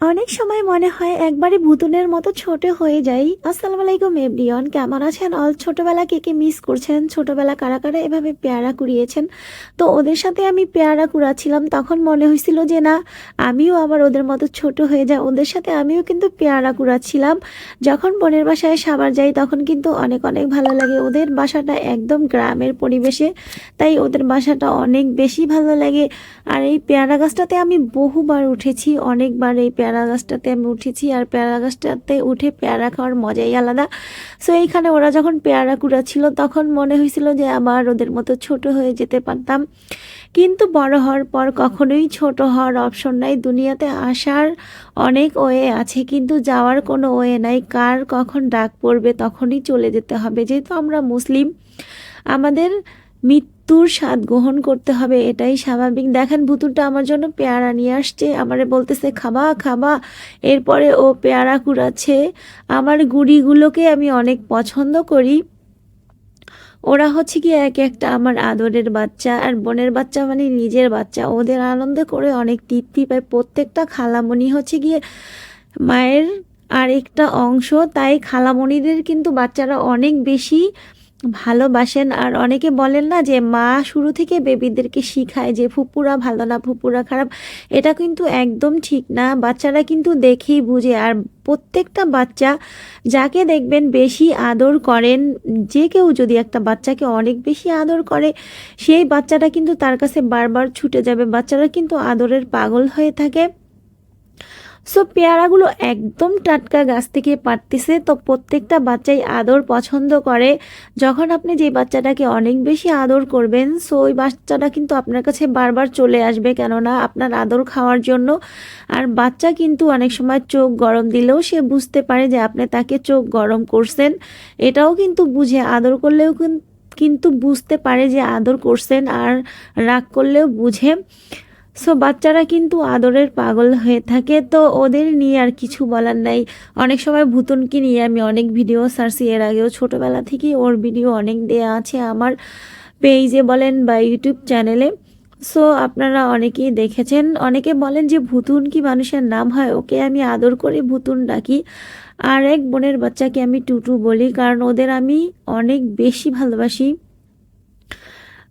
অনেক সময় মনে হয় একবারে ভুতুনের মতো ছোট হয়ে যাই। আসসালামু আলাইকুম এভরিওয়ান, কেমন আছেন? অল ছোটবেলা কে কে মিস করছেন? ছোটবেলা কারা কারা এভাবে পেয়ারা কুড়িয়েছেন? তো ওদের সাথে আমি পেয়ারা কুড়াচ্ছিলাম, তখন মনে হয়েছিল যে না, আমিও আবার ওদের মতো ছোট হয়ে যাই ওদের সাথে আমিও কিন্তু পেয়ারা কুড়াচ্ছিলাম। যখন বোনের বাসায় সাবার যাই, তখন কিন্তু অনেক অনেক ভালো লাগে। ওদের বাসাটা একদম গ্রামের পরিবেশে, তাই ওদের বাসাটা অনেক বেশি ভালো লাগে। আর এই পেয়ারা গাছটাতে আমি বহুবার উঠেছি, অনেকবার এই পেয়ারা গাছটাতে আমি উঠেছি আর পেয়ারা গাছটাতে উঠে পেয়ারা খাওয়ার মজাই আলাদা। সো এইখানে ওরা যখন পেয়ারা কুড়াচ্ছিল, তখন মনে হয়েছিল যে আবার ওদের মতো ছোট হয়ে যেতে পারতাম। কিন্তু বড় হওয়ার পর কখনোই ছোট হওয়ার অপশন নাই। দুনিয়াতে আসার অনেক ওয়ে আছে, কিন্তু যাওয়ার কোনো ওয়ে নাই। কার কখন ডাক পড়বে তখনই চলে যেতে হবে। যেহেতু আমরা মুসলিম, আমাদের মৃত্যুর স্বাদ গ্রহণ করতে হবে, এটাই স্বাভাবিক। দেখেন, ভুতুরটা আমার জন্য পেয়ারা নিয়ে আসছে, আমারে বলতেছে, খাবা খাবা। এরপরে ও পেয়ারা কুড়াচ্ছে। আমার গুড়িগুলোকে আমি অনেক পছন্দ করি। ওরা হচ্ছে কি এক একটা আমার আদরের বাচ্চা, আর বোনের বাচ্চা মানে নিজের বাচ্চা। ওদের আনন্দ করে অনেক তৃপ্তি পায়। প্রত্যেকটা খালামণি হচ্ছে গিয়ে মায়ের আরেকটা অংশ, তাই খালামণিদের কিন্তু বাচ্চারা অনেক বেশি ভালোবাসেন। আর অনেকে বলেন না যে মা শুরু থেকে বেবিদেরকে শিখায় যে ফুপুরা ভালো না, ফুপুরা খারাপ। এটা কিন্তু একদম ঠিক না। বাচ্চারা কিন্তু দেখেই বুঝে। আর প্রত্যেকটা বাচ্চা যাকে দেখবেন বেশি আদর করেন, যে কেউ যদি একটা বাচ্চাকে অনেক বেশি আদর করে, সেই বাচ্চাটা কিন্তু তার কাছে বারবার ছুটে যাবে। বাচ্চারা কিন্তু আদরের পাগল হয়ে থাকে। সো পেয়ারাগুলো একদম টাটকা গাছ থেকে পারতেছে তো প্রত্যেকটা বাচ্চাই আদর পছন্দ করে। যখন আপনি যে বাচ্চাটাকে অনেক বেশি আদর করবেন, সো ওই বাচ্চাটা কিন্তু আপনার কাছে বারবার চলে আসবে। কেননা আপনার আদর খাওয়ার জন্য। আর বাচ্চা কিন্তু অনেক সময় চোখ গরম দিলেও সে বুঝতে পারে যে আপনি তাকে চোখ গরম করছেন। এটাও কিন্তু বুঝে, আদর করলেও কিন্তু বুঝতে পারে যে আদর করছেন আর রাগ করলেও বুঝে। সো বাচ্চারা কিন্তু আদরের পাগল হয়ে থাকে, তো ওদের নিয়ে আর কিছু বলার নাই। অনেক সময় ভুতুনকে নিয়ে আমি অনেক ভিডিও সারছি এর আগেও ছোটোবেলা থেকেই ওর ভিডিও অনেক দেয়া আছে আমার পেজে বলেন বা ইউটিউব চ্যানেলে সো আপনারা অনেকেই দেখেছেন, অনেকে বলেন যে ভুতুন কি মানুষের নাম হয়? ওকে আমি আদর করে ভুতুন ডাকি। আর এক বোনের বাচ্চাকে আমি টুটু বলি, কারণ ওদের আমি অনেক বেশি ভালোবাসি।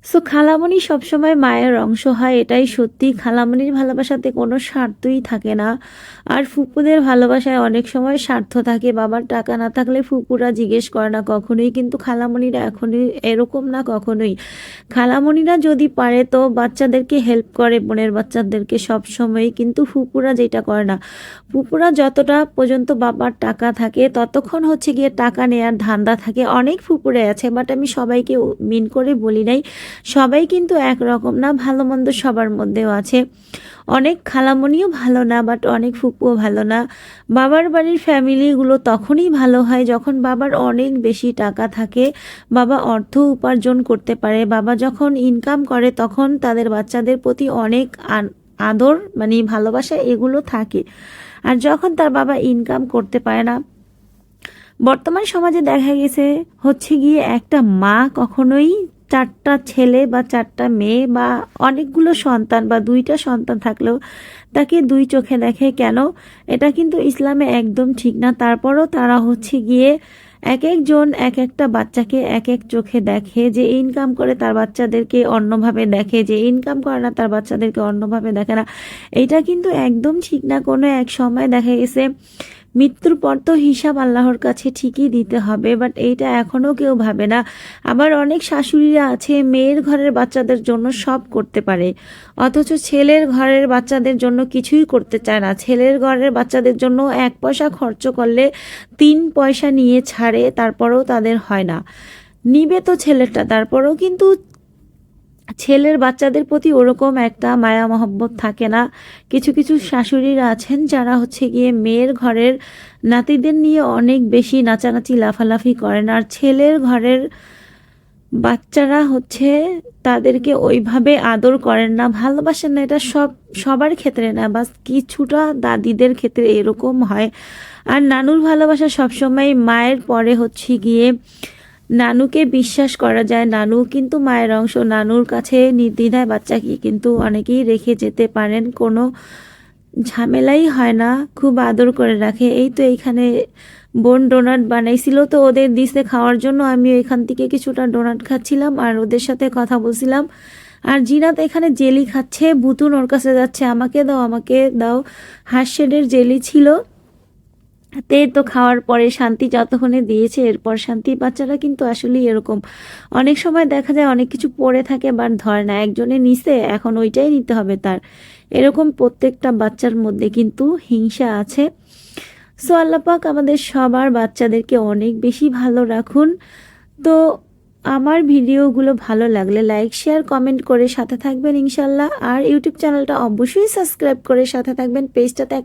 সো খালামণি সবসময় মায়ের অংশ হয়, এটাই সত্যি। খালামণির ভালোবাসাতে কোনো স্বার্থই থাকে না। আর ফুপুদের ভালোবাসায় অনেক সময় স্বার্থ থাকে। বাবার টাকা না থাকলে ফুপুরা জিজ্ঞেস করে না কখনোই, কিন্তু খালামণিরা এখনই এরকম না কখনোই। খালামণিরা যদি পারে তো বাচ্চাদেরকে হেল্প করে, বোনের বাচ্চাদেরকে সব সময় কিন্তু ফুপুরা যেটা করে না। ফুপুরা যতটা পর্যন্ত বাবার টাকা থাকে, ততক্ষণ হচ্ছে গিয়ে টাকা নেয়ার ধান্দা থাকে। অনেক ফুপুরে আছে বাট আমি সবাইকে মিন করে বলি নাই। সবাই কিন্তু একরকম না, ভালো মন্দ সবার মধ্যেও আছে। অনেক খালামণিও ভালো না বাট অনেক ফুপুও ভালো না। বাবার বাড়ির ফ্যামিলিগুলো তখনই ভালো হয় যখন বাবার অনেক বেশি টাকা থাকে, বাবা অর্থ উপার্জন করতে পারে, বাবা যখন ইনকাম করে তখন তাদের বাচ্চাদের প্রতি অনেক আদর মানে ভালোবাসা এগুলো থাকে। আর যখন তার বাবা ইনকাম করতে পারে না, বর্তমান সমাজে দেখা গেছে হচ্ছে গিয়ে একটা মা কখনোই চারটা ছেলে বা চারটা মেয়ে বা অনেকগুলো সন্তান বা দুইটা সন্তান থাকলেও তাকে দুই চোখে দেখে কেন? এটা কিন্তু ইসলামে একদম ঠিক না। তারপরও তারা হচ্ছে গিয়ে এক একজন এক একটা বাচ্চাকে এক এক চোখে দেখে যে ইনকাম করে তার বাচ্চাদেরকে অন্যভাবে দেখে, যে ইনকাম করে না তার বাচ্চাদেরকে অন্যভাবে দেখে না। এটা কিন্তু একদম ঠিক না। কোনো এক সময় দেখা গেছে মৃত্যুর পর তো হিসাব আল্লাহর কাছে ঠিকই দিতে হবে বাট এইটা এখনও কেউ ভাবে না। আবার অনেক শাশুড়িরা আছে, মেয়ের ঘরের বাচ্চাদের জন্য সব করতে পারে, অথচ ছেলের ঘরের বাচ্চাদের জন্য কিছুই করতে চায় না। ছেলের ঘরের বাচ্চাদের জন্য এক পয়সা খরচ করলে তিন পয়সা নিয়ে ছাড়ে, তারপরেও তাদের হয় না। নিবে তো ছেলেটা, তারপরেও কিন্তু ছেলের বাচ্চাদের প্রতি ওরকম একটা মায়া মহব্বত থাকে না। কিছু কিছু শাশুড়িরা আছেন যারা হচ্ছে গিয়ে মেয়ের ঘরের নাতিদের নিয়ে অনেক বেশি নাচানাচি, লাফালাফি করেন। আর ছেলের ঘরের বাচ্চারা হচ্ছে তাদেরকে ওইভাবে আদর করেন না, ভালোবাসেন না। এটা সব, সবার ক্ষেত্রে না, বাস কিছুটা দাদিদের ক্ষেত্রে এরকম হয়। আর নানুর ভালোবাসা সবসময় মায়ের পরে হচ্ছে গিয়ে নানুকে বিশ্বাস করা যায়। নানু কিন্তু মায়ের অংশ। নানুর কাছে নির্দ্বিধায় বাচ্চাকে কিন্তু অনেকেই রেখে যেতে পারেন। কোনো ঝামেলাই হয় না। খুব আদর করে রাখে। এই তো এইখানে বোন ডোনাট বানাইছিল তো ওদের দিছে খাওয়ার জন্য। আমি এখান থেকে কিছুটা ডোনাট খাচ্ছিলাম আর ওদের সাথে কথা বলছিলাম। আর জিনাত এখানে জেলি খাচ্ছে। বুতুন ওর কাছে যাচ্ছে। আমাকে দাও আমাকে দাও। হাঁসশেডের জেলি ছিল। তে তো খাওয়ার পরে শান্তি যতক্ষণে দিয়েছে, এরপর শান্তি বাচ্চারা কিন্তু আসলেই এরকম। অনেক সময় দেখা যায় অনেক কিছু পড়ে থাকে বা ধরে না, একজনে নিছে, এখন ওইটাই নিতে হবে তার। এরকম প্রত্যেকটা বাচ্চার মধ্যে কিন্তু হিংসা আছে। সো আল্লাপাক আমাদের সবার বাচ্চাদেরকে অনেক বেশি ভালো রাখুন। তো আমার ভিডিওগুলো ভালো লাগলে লাইক, শেয়ার, কমেন্ট করে সাথে থাকবেন ইনশাল্লাহ। আর ইউটিউব চ্যানেলটা অবশ্যই সাবস্ক্রাইব করে সাথে থাকবেন। পেজটাতে